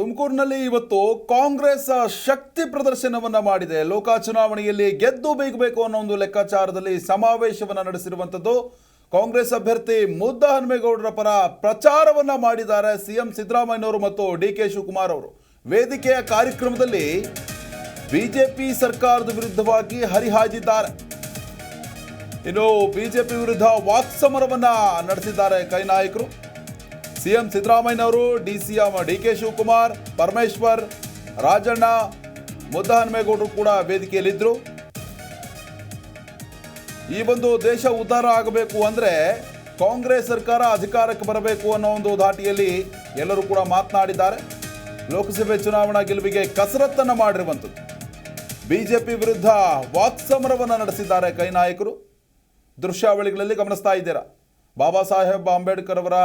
ತುಮಕೂರಿನಲ್ಲಿ ಇವತ್ತು ಕಾಂಗ್ರೆಸ್ ಶಕ್ತಿ ಪ್ರದರ್ಶನವನ್ನ ಮಾಡಿದೆ. ಲೋಕ ಚುನಾವಣೆಯಲ್ಲಿ ಗೆದ್ದು ಬೀಗಬೇಕು ಅನ್ನೋ ಒಂದು ಲೆಕ್ಕಾಚಾರದಲ್ಲಿ ಸಮಾವೇಶವನ್ನ ನಡೆಸಿರುವಂಥದ್ದು ಕಾಂಗ್ರೆಸ್ ಅಭ್ಯರ್ಥಿ ಮುದ್ದ ಹನುಮೇಗೌಡರ ಪರ ಪ್ರಚಾರವನ್ನ ಮಾಡಿದ್ದಾರೆ ಸಿಎಂ ಸಿದ್ದರಾಮಯ್ಯನವರು ಮತ್ತು ಡಿ ಕೆ ಶಿವಕುಮಾರ್ ಅವರು. ವೇದಿಕೆಯ ಕಾರ್ಯಕ್ರಮದಲ್ಲಿ ಬಿಜೆಪಿ ಸರ್ಕಾರದ ವಿರುದ್ಧವಾಗಿ ಹರಿಹಾಯ್ದಿದ್ದಾರೆ. ಇನ್ನು ಬಿಜೆಪಿ ವಿರುದ್ಧ ವಾಕ್ಸಮರವನ್ನ ನಡೆಸಿದ್ದಾರೆ ಕೈ ನಾಯಕರು. ಸಿಎಂ ಸಿದ್ದರಾಮಯ್ಯನವರು D C D K Shivakumar, Parameshwar, Rajanna, ಮುದ್ದಹನುಮೇಗೌಡರು ಕೂಡ ವೇದಿಕೆಯಲ್ಲಿದ್ದರು ಈ ಒಂದು ದೇಶ ಉದ್ಧಾರ ಆಗಬೇಕು ಅಂದರೆ ಕಾಂಗ್ರೆಸ್ ಸರ್ಕಾರ ಅಧಿಕಾರಕ್ಕೆ ಬರಬೇಕು ಅನ್ನೋ ಒಂದು ಧಾಟಿಯಲ್ಲಿ ಎಲ್ಲರೂ ಕೂಡ ಮಾತನಾಡಿದ್ದಾರೆ. ಲೋಕಸಭೆ ಚುನಾವಣಾ ಗೆಲುವಿಗೆ ಕಸರತ್ತನ್ನು ಮಾಡಿರುವಂಥದ್ದು. ಬಿಜೆಪಿ ವಿರುದ್ಧ ವಾಕ್ಸಮರವನ್ನು ನಡೆಸಿದ್ದಾರೆ ಕೈ ನಾಯಕರು. ದೃಶ್ಯಾವಳಿಗಳಲ್ಲಿ ಗಮನಿಸ್ತಾ ಇದ್ದೀರಾ. ಬಾಬಾ ಸಾಹೇಬ್ ಅಂಬೇಡ್ಕರ್ ಅವರ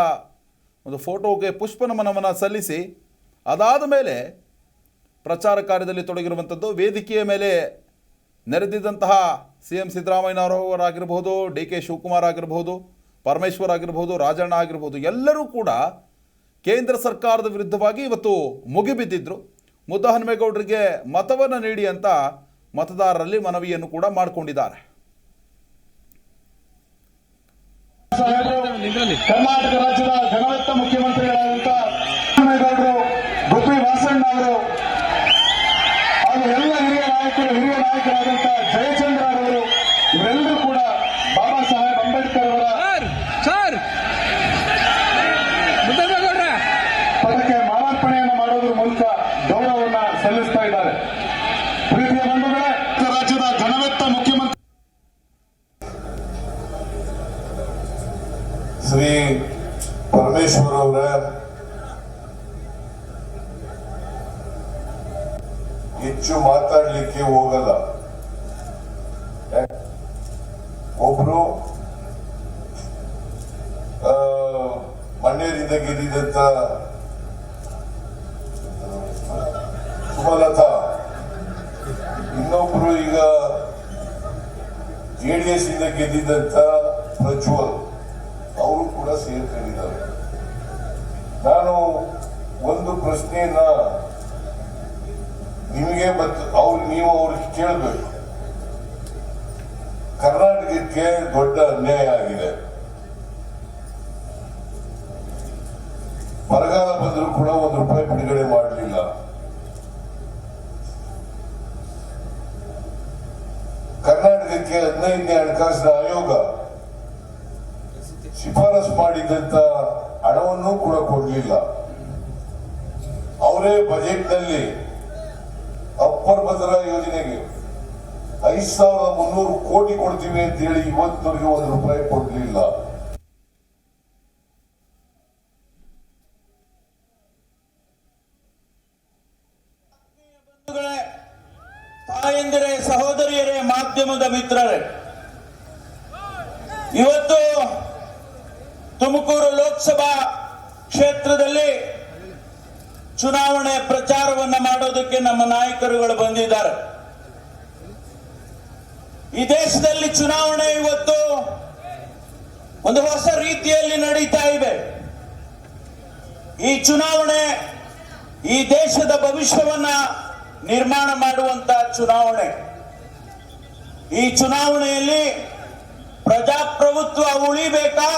ಒಂದು ಫೋಟೋಗೆ ಪುಷ್ಪ ನಮನವನ್ನು ಸಲ್ಲಿಸಿ, ಅದಾದ ಮೇಲೆ ಪ್ರಚಾರ ಕಾರ್ಯದಲ್ಲಿ ತೊಡಗಿರುವಂಥದ್ದು, ವೇದಿಕೆಯ ಮೇಲೆ ನೆರೆದಿದ್ದಂತಹ ಸಿ ಎಂ ಸಿದ್ದರಾಮಯ್ಯನವರವರಾಗಿರ್ಬೋದು, ಡಿ ಕೆ ಶಿವಕುಮಾರ್ ಆಗಿರ್ಬೋದು, ಪರಮೇಶ್ವರ್ ಆಗಿರ್ಬೋದು, ರಾಜಣ್ಣ ಆಗಿರ್ಬೋದು, ಎಲ್ಲರೂ ಕೂಡ ಕೇಂದ್ರ ಸರ್ಕಾರದ ವಿರುದ್ಧವಾಗಿ ಇವತ್ತು ಮುಗಿಬಿದ್ದಿದ್ದರು ಮುದ್ದ ಹನುಮೇಗೌಡರಿಗೆ ಮತವನ್ನು ನೀಡಿ ಅಂತ ಮತದಾರರಲ್ಲಿ ಮನವಿಯನ್ನು ಕೂಡ ಮಾಡಿಕೊಂಡಿದ್ದಾರೆ. ಕರ್ನಾಟಕ ರಾಜ್ಯದ ಜನವತ್ತ ಮುಖ್ಯಮಂತ್ರಿಗಳಾದಂತ ಗೌಡರು ಗುಬ್ಬಿ ವಾಸಣ್ಣ ಅವರು ಹಾಗೂ ಎಲ್ಲ ಹಿರಿಯ ನಾಯಕರು ಹಿರಿಯ ನಾಯಕರಾದಂತ ಜಯಚಂದ್ರ ಅವರು ಇವರೆಲ್ಲರೂ ಕೂಡ ಬಾಬಾ ಸಾಹೇಬ್ ಅಂಬೇಡ್ಕರ್ ಅವರ ಪದಕ್ಕೆ ಮಾಲಾರ್ಪಣೆಯನ್ನು ಮಾಡೋದ್ರ ಮೂಲಕ ಗೌರವವನ್ನು ಸಲ್ಲಿಸ್ತಾ ಇದ್ದಾರೆ. ಶ್ರೀ ಪರಮೇಶ್ವರ್ ಅವರ ಹೆಚ್ಚು ಮಾತಾಡ್ಲಿಕ್ಕೆ ಹೋಗಲ್ಲ. ಒಬ್ರು ಮಣ್ಣೇರಿಂದ ಗೆದ್ದಿದಂತ ಸುಮಲತಾ. ಇನ್ನೊಬ್ರು ಈಗ ಜೆಡಿಎಸ್ ಇಂದ ಗೆದ್ದಿದಂತ ಪ್ರಜ್ವಲ್. ಅವರು ಕೂಡ ಸೇರ್ಕೊಂಡಿದ್ದಾರೆ. ನಾನು ಒಂದು ಪ್ರಶ್ನೆಯನ್ನ ನಿಮಗೆ ಮತ್ತು ಅವ್ರು ನೀವು ಅವ್ರಿಗೆ ಕೇಳಬೇಕು. ಕರ್ನಾಟಕಕ್ಕೆ ದೊಡ್ಡ ಅನ್ಯಾಯ ಆಗಿದೆ. ಬರಗಾಲ ಬಂದರೂ ಕೂಡ ಒಂದು ರೂಪಾಯಿ ಬಿಡುಗಡೆ ಮಾಡಲಿಲ್ಲ. ಕರ್ನಾಟಕಕ್ಕೆ ಹದಿನೈದನೇ ಹಣಕಾಸಿನ ಆಯೋಗ ಮಾಡಿದಂತ ಹಣವನ್ನು ಕೂಡ ಕೊಡಲಿಲ್ಲ. ಅವರೇ ಬಜೆಟ್ನಲ್ಲಿ ಅಪ್ಪರ್ ಭದ್ರಾ ಯೋಜನೆಗೆ ಐದು ಸಾವಿರದ ಮುನ್ನೂರು ಕೋಟಿ ಕೊಡ್ತೀವಿ ಅಂತ ಹೇಳಿ ಇವತ್ತವರೆಗೆ ಒಂದು ರೂಪಾಯಿ ಕೊಡಲಿಲ್ಲ. ತಾಯಂದಿರೇ, ಸಹೋದರಿಯರೇ, ಮಾಧ್ಯಮದ ಮಿತ್ರರೇ, ಇವತ್ತು ತುಮಕೂರು ಲೋಕಸಭಾ ಕ್ಷೇತ್ರದಲ್ಲಿ ಚುನಾವಣೆ ಪ್ರಚಾರವನ್ನು ಮಾಡೋದಕ್ಕೆ ನಮ್ಮ ನಾಯಕರುಗಳು ಬಂದಿದ್ದಾರೆ. ಈ ದೇಶದಲ್ಲಿ ಚುನಾವಣೆ ಇವತ್ತು ಒಂದು ಹೊಸ ರೀತಿಯಲ್ಲಿ ನಡೀತಾ ಇದೆ. ಈ ಚುನಾವಣೆ ಈ ದೇಶದ ಭವಿಷ್ಯವನ್ನ ನಿರ್ಮಾಣ ಮಾಡುವಂತ ಚುನಾವಣೆ. ಈ ಚುನಾವಣೆಯಲ್ಲಿ ಪ್ರಜಾಪ್ರಭುತ್ವ ಉಳಿಬೇಕಾ?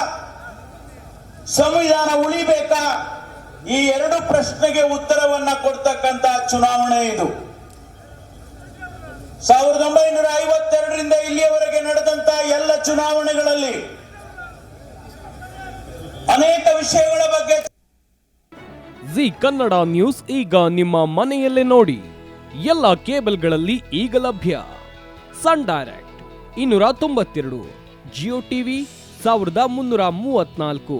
ಸಂವಿಧಾನ ಉಳಿಬೇಕಾ? ಈ ಎರಡು ಪ್ರಶ್ನೆಗೆ ಉತ್ತರವನ್ನ ಕೊಡ್ತಕ್ಕಂತ ಚುನಾವಣೆ ಇದು. ಸಾವಿರದ ಒಂಬೈನೂರ ಐವತ್ತೆರಡರಿಂದ ಇಲ್ಲಿಯವರೆಗೆ ನಡೆದಂತ ಎಲ್ಲ ಚುನಾವಣೆಗಳಲ್ಲಿ ಅನೇಕ ವಿಷಯಗಳ ಬಗ್ಗೆ ಜಿ ಕನ್ನಡ ನ್ಯೂಸ್ ಈಗ ನಿಮ್ಮ ಮನೆಯಲ್ಲೇ ನೋಡಿ. ಎಲ್ಲ ಕೇಬಲ್ಗಳಲ್ಲಿ ಈಗ ಲಭ್ಯ. ಸನ್ ಡೈರೆಕ್ಟ್, ಇನ್ನೂರ ತೊಂಬತ್ತೆರಡು, ಜಿಯೋ ಟಿವಿ, ಸಾವಿರದ ಮುನ್ನೂರ ಮೂವತ್ನಾಲ್ಕು